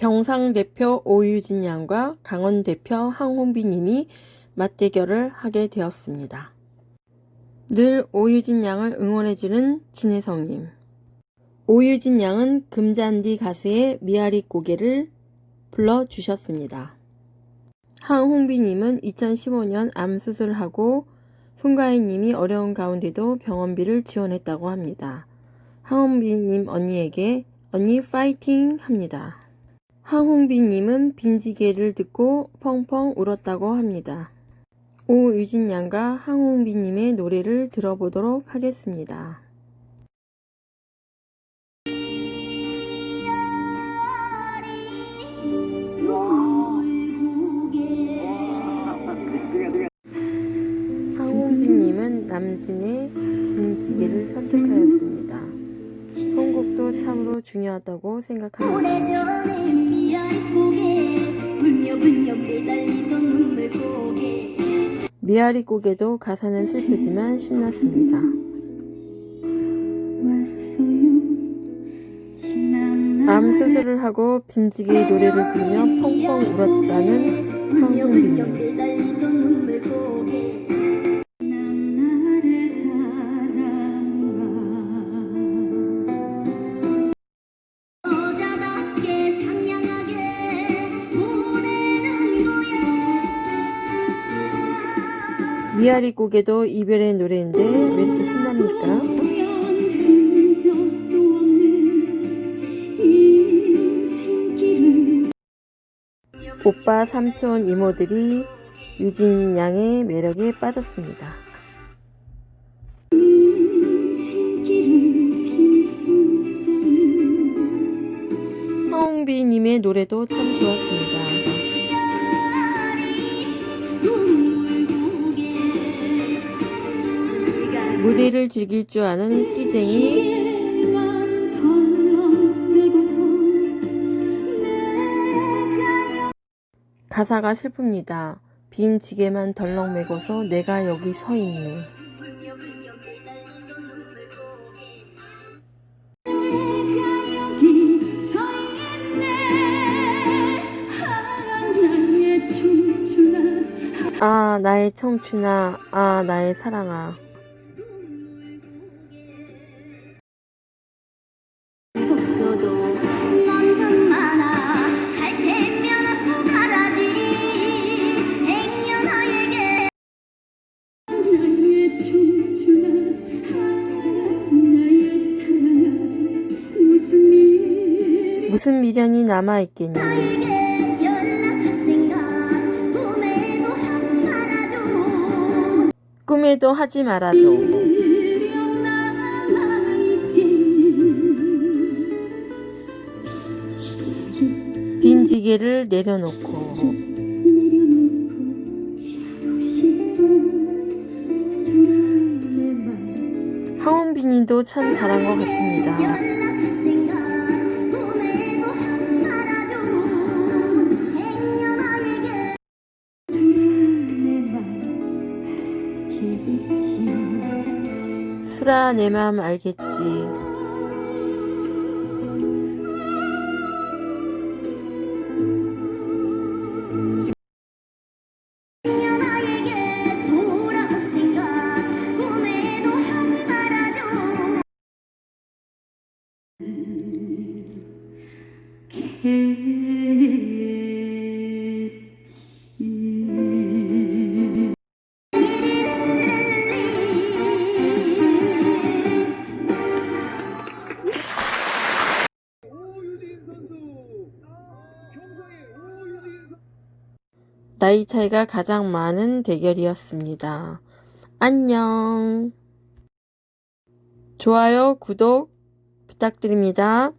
경상 대표 오유진 양과 강원 대표 황홍비 님이 맞대결을 하게 되었습니다. 늘 오유진 양을 응원해주는 진혜성 님. 오유진 양은 금잔디 가수의 미아리 고개를 불러주셨습니다. 황홍비 님은 2015년 암 수술을 하고 송가인 님이 어려운 가운데도 병원비를 지원했다고 합니다. 황홍비 님 언니에게 언니 파이팅 합니다. 황홍비 님은 빈지개를 듣고 펑펑 울었다고 합니다. 오유진 양과 황홍비 님의 노래를 들어보도록 하겠습니다. 황홍진 님은 남진의 빈지개를 선택하였습니다. 선곡도 참으로 중요하다고 생각합니다. 미아리 곡에도 가사는 슬프지만 신났습니다. 암 수술을 하고 빈지개의 노래를 들으며 펑펑 울었다는 미아리 곡에도 이별의 노래인데 왜 이렇게 신납니까? 오빠, 삼촌, 이모들이 유진 양의 매력에 빠졌습니다. 황홍비님의 노래도 참 좋았습니다. 무대를 즐길 줄 아는 끼쟁이 덜렁매고서 가사가 슬픕니다. 빈 지게만 덜렁 매고서 내가 여기 서 있네. 아, 나의 청춘아, 아, 나의 사랑아. 무슨 미련이 남아있겠니? 꿈에도 하지 말아줘. 남아있겠니? 빈 지게를 내려놓고. 황원빈이도 참 잘한 것 같습니다. 알겠지 수라 내 맘 알겠지. 행 나이 차이가 가장 많은 대결이었습니다. 안녕. 좋아요, 구독 부탁드립니다.